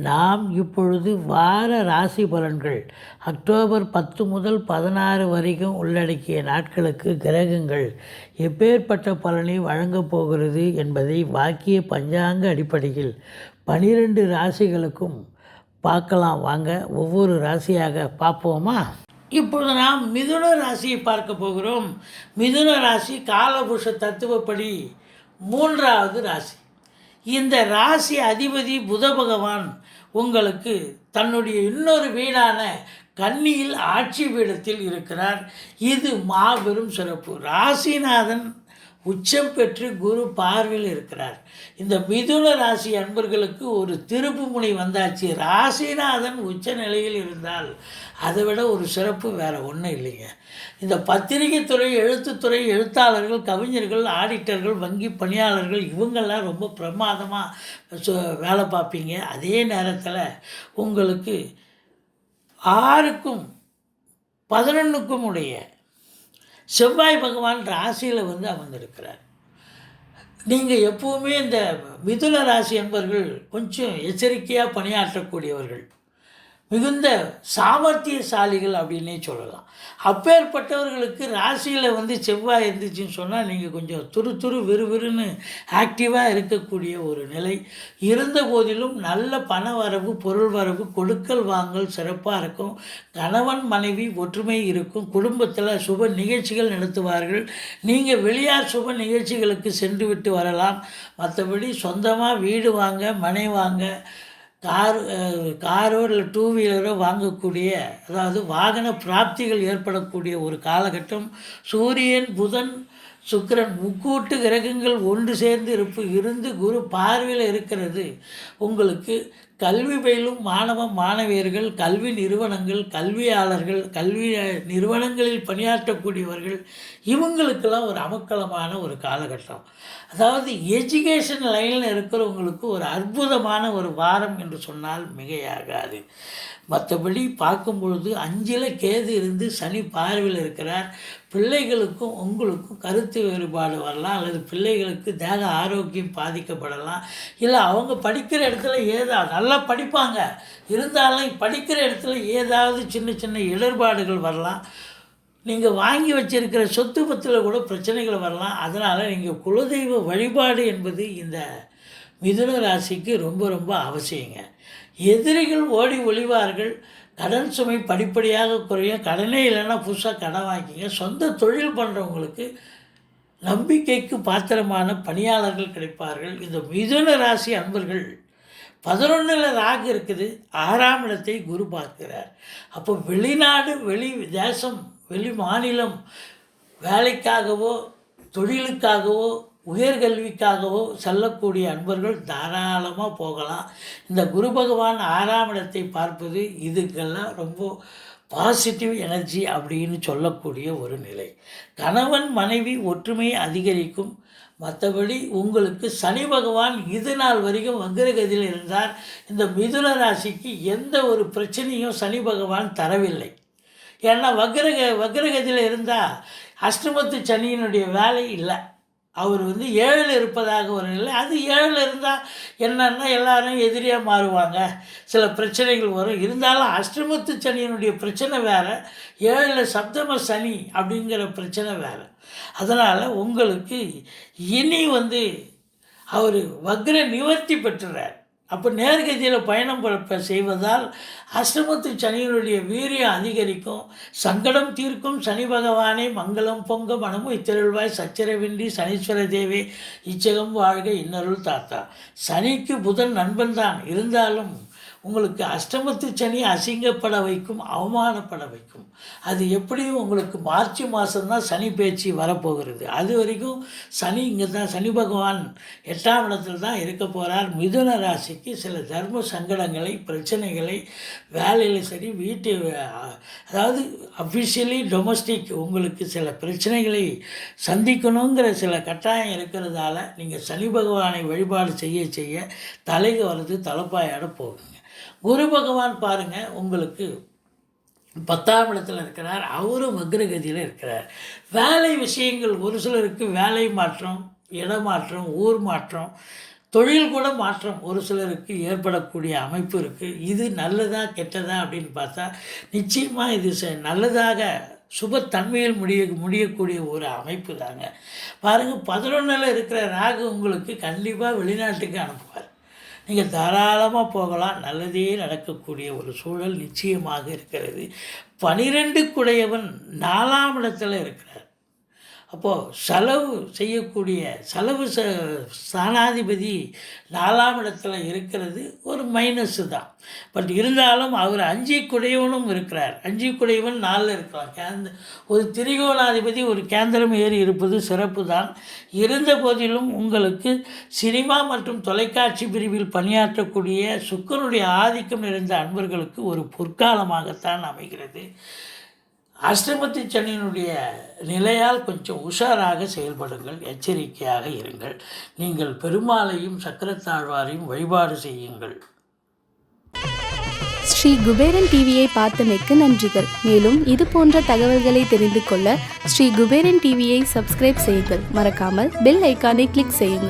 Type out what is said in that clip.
நாம் இப்பொழுது வார ராசி பலன்கள். அக்டோபர் பத்து முதல் பதினாறு வரைக்கும் உள்ளடக்கிய நாட்களுக்கு கிரகங்கள் எப்பேற்பட்ட பலனை வழங்கப் போகிறது என்பதை வாக்கிய பஞ்சாங்க அடிப்படையில் பனிரெண்டு ராசிகளுக்கும் பார்க்கலாம். வாங்க ஒவ்வொரு ராசியாக பார்ப்போமா? இப்பொழுது நாம் மிதுன ராசியை பார்க்க போகிறோம். மிதுன ராசி காலபுஷ தத்துவப்படி மூன்றாவது ராசி. இந்த ராசி அதிபதி புத பகவான் உங்களுக்கு தன்னுடைய இன்னொரு வீடான கன்னியில் ஆட்சி பீடத்தில் இருக்கிறார். இது மாபெரும் சிறப்பு. ராசிநாதன் உச்சம் பெற்று குரு பார்வையில் இருக்கிறார். இந்த மிதுன ராசி அன்பர்களுக்கு ஒரு திருப்பு முனை வந்தாச்சு. ராசிநாதன் உச்ச நிலையில் இருந்தால் அதை விட ஒரு சிறப்பு வேறு ஒன்றும் இல்லைங்க. இந்த பத்திரிகை துறை எழுத்துத்துறை எழுத்தாளர்கள் கவிஞர்கள் ஆடிட்டர்கள் வங்கி பணியாளர்கள் இவங்கெல்லாம் ரொம்ப பிரமாதமாக வேலை பார்ப்பீங்க. அதே நேரத்தில் உங்களுக்கு ஆறுக்கும் பதினொன்றுக்கும் உடைய செவ்வாய் பகவான் ராசியில் வந்து அமர்ந்திருக்கிறார். நீங்கள் எப்போவுமே இந்த மிதுன ராசி என்பவர்கள் கொஞ்சம் எச்சரிக்கையாக பணியாற்றக்கூடியவர்கள். மிகுந்த சாமர்த்தியசாலிகள் அப்படின்னே சொல்லலாம். அப்பேற்பட்டவர்களுக்கு ராசியில் வந்து செவ்வாய் இருந்துச்சுன்னு சொன்னால் நீங்கள் கொஞ்சம் துரு துரு விறுவிறுன்னு ஆக்டிவாக இருக்கக்கூடிய ஒரு நிலை. இருந்த போதிலும் நல்ல பண வரவு பொருள் வரவு கொடுக்கல் வாங்கல் சிறப்பாக இருக்கும். கணவன் மனைவி ஒற்றுமை இருக்கும். குடும்பத்தில் சுப நிகழ்ச்சிகள் நடத்துவார்கள். நீங்கள் வெளியார் சுப நிகழ்ச்சிகளுக்கு சென்று விட்டு வரலாம். மற்றபடி சொந்தமாக வீடு வாங்க மனை வாங்க கார் காரோ இல்லை டூ வீலரோ வாங்கக்கூடிய அதாவது வாகன பிராப்திகள் ஏற்படக்கூடிய ஒரு காலகட்டம். சூரியன் புதன் சுக்கிரன் முக்கூட்டு கிரகங்கள் ஒன்று சேர்ந்து இருப்பு இருந்து குரு பார்வையில் இருக்கிறது. உங்களுக்கு கல்வி பயிலும் மாணவ மாணவியர்கள் கல்வி நிறுவனங்கள் கல்வியாளர்கள் கல்வி நிறுவனங்களில் பணியாற்றக்கூடியவர்கள் இவங்களுக்கெல்லாம் ஒரு அமக்கலமான ஒரு காலகட்டம். அதாவது எஜுகேஷன் லைனில் இருக்கிறவங்களுக்கு ஒரு அற்புதமான ஒரு வாரம் என்று சொன்னால் மிகையாகாது. மற்றபடி பார்க்கும் பொழுது அஞ்சில் கேது இருந்து சனி பார்வையில் இருக்கிறார். பிள்ளைகளுக்கும் உங்களுக்கும் கருத்து வேறுபாடு வரலாம். அல்லது பிள்ளைகளுக்கு தேக ஆரோக்கியம் பாதிக்கப்படலாம். இல்லை அவங்க படிக்கிற இடத்துல ஏதா நல்ல படிப்பாங்க. இருந்தாலும் படிக்கிற இடத்துல ஏதாவது சின்ன சின்ன இடர்பாடுகள் வரலாம். நீங்கள் வாங்கி வச்சிருக்கிற சொத்து பத்தில் கூட பிரச்சனைகள் வரலாம். அதனால் நீங்கள் குலதெய்வ வழிபாடு என்பது இந்த மிதுன ராசிக்கு ரொம்ப ரொம்ப அவசியங்க. எதிரிகள் ஓடி ஒளிவார்கள். கடன் சுமை படிப்படியாக குறையும். கடனே இல்லைன்னா புதுசாக கடன் வாங்கிங்க சொந்த தொழில் பண்ணுறவங்களுக்கு நம்பிக்கைக்கு பாத்திரமான பணியாளர்கள் கிடைப்பார்கள். இந்த மிதுன ராசி அன்பர்கள் பதினொன்றில் ராகு இருக்குது. ஆறாம் இடத்தை குரு பார்க்கிறார். அப்போ வெளிநாடு வெளி தேசம் வெளி மாநிலம் வேலைக்காகவோ தொழிலுக்காகவோ உயர்கல்விக்காகவோ செல்லக்கூடிய அன்பர்கள் தாராளமாக போகலாம். இந்த குரு பகவான் ஆறாம் இடத்தை பார்ப்பது இதுக்கெல்லாம் ரொம்ப பாசிட்டிவ் எனர்ஜி அப்படின்னு சொல்லக்கூடிய ஒரு நிலை. கணவன் மனைவி ஒற்றுமை அதிகரிக்கும். மற்றபடி உங்களுக்கு சனி பகவான் இது நாள் வரைக்கும் வக்ரகதியில் இருந்தார். இந்த மிதுன ராசிக்கு எந்த ஒரு பிரச்சனையும் சனி பகவான் தரவில்லை. ஏன்னா வக்ரக வக்ரகதியில் இருந்தால் அஷ்டமத்து சனியினுடைய வேலை இல்லை. அவர் வந்து ஏழில் இருப்பதாக ஒரு நிலை. அது ஏழில் இருந்தால் என்னன்னா எல்லாரும் எதிரியாக மாறுவாங்க. சில பிரச்சனைகள் வரும். இருந்தாலும் அஷ்டமத்து சனியினுடைய பிரச்சனை வேறு ஏழில் சப்தம சனி அப்படிங்கிற பிரச்சனை வேறு. அதனால் உங்களுக்கு இனி வந்து அவர் வக்ர நிவர்த்தி பெற்றுறார். அப்போ நேர்கதியில் பயணம் செய்வதால் அஷ்டமத்து சனியினுடைய வீரியம் அதிகரிக்கும். சங்கடம் தீர்க்கும். சனி பகவானை மங்களம் பொங்க மனமும் இத்திருள்வாய். சச்சரவின்றி சனீஸ்வர தேவே இச்சகம் வாழ்க இன்னருள் தாத்தா. சனிக்கு புதன் நண்பன் தான் இருந்தாலும் உங்களுக்கு அஷ்டமத்து சனி அசிங்கப்பட வைக்கும் அவமானப்பட வைக்கும். அது எப்படியும் உங்களுக்கு மார்ச் மாதம்தான் சனி பேச்சு வரப்போகிறது. அது வரைக்கும் சனி இங்கே தான் சனி பகவான் எட்டாம் இடத்துல தான் இருக்க போகிறார் மிதுன ராசிக்கு சில தர்ம சங்கடங்களை பிரச்சனைகளை வேலையில் சரி வீட்டு அதாவது அஃபிஷியலி டொமஸ்டிக் உங்களுக்கு சில பிரச்சனைகளை சந்திக்கணுங்கிற சில கட்டாயம் இருக்கிறதால நீங்கள் சனி பகவானை வழிபாடு செய்ய செய்ய தலைக்கு வர்றது தலைப்பாயோட போகுங்க குரு பகவான் பாருங்கள் உங்களுக்கு பத்தாம் இடத்துல இருக்கிறார் அவரும் வக்ரகதியில் இருக்கிறார். வேலை விஷயங்கள் ஒரு சிலருக்கு வேலை மாற்றம் இடமாற்றம் ஊர் மாற்றம் தொழில் கூட மாற்றம் ஒரு சிலருக்கு ஏற்படக்கூடிய அமைப்பு இருக்குது இது நல்லதா கெட்டதா அப்படின்னு பார்த்தா நிச்சயமாக இது நல்லதாக சுபத்தன்மையில் முடிய முடியக்கூடிய ஒரு அமைப்பு தாங்க. பாருங்கள் பதினொன்றில் இருக்கிற ராகு உங்களுக்கு கண்டிப்பாக வெளிநாட்டுக்கு அனுப்புவார். நீங்கள் தாராளமாக போகலாம். நல்லதே நடக்கக்கூடிய ஒரு சூழல் நிச்சயமாக இருக்கிறது. பனிரெண்டுக்குடையவன் நாலாம் இடத்துல இருக்கிறார். அப்போது செலவு செய்யக்கூடிய செலவு ச ஸ்தானாதிபதி நாலாம் இடத்துல இருக்கிறது ஒரு மைனஸு தான். பட் இருந்தாலும் அவர் அஞ்சு குடையவனும் இருக்கிறார். அஞ்சு குடையவன் நாலில் இருக்கலாம். கேந்த ஒரு திரிகோணாதிபதி ஒரு கேந்திரம் ஏறி இருப்பது சிறப்பு தான். இருந்த போதிலும் உங்களுக்கு சினிமா மற்றும் தொலைக்காட்சி பிரிவில் பணியாற்றக்கூடிய சுக்கனுடைய ஆதிக்கம் நிறைந்த அன்பர்களுக்கு ஒரு பொற்காலமாகத்தான் அமைகிறது. அஷ்டமத்து சனியினுடைய நிலையால் கொஞ்சம் உஷாராக செயல்படுங்கள் எச்சரிக்கையாக இருங்கள். நீங்கள் பெருமாளையும் சக்கரத்தாழ்வாரையும் வழிபாடு செய்யுங்கள். ஸ்ரீ குபேரன் டிவியை பார்த்தமைக்கு நன்றிகள். மேலும் இது போன்ற தகவல்களை தெரிந்து கொள்ள ஸ்ரீ குபேரன் டிவியை சப்ஸ்கிரைப் செய்யுங்கள். மறக்காமல் பெல் ஐக்கானை கிளிக் செய்யுங்கள்.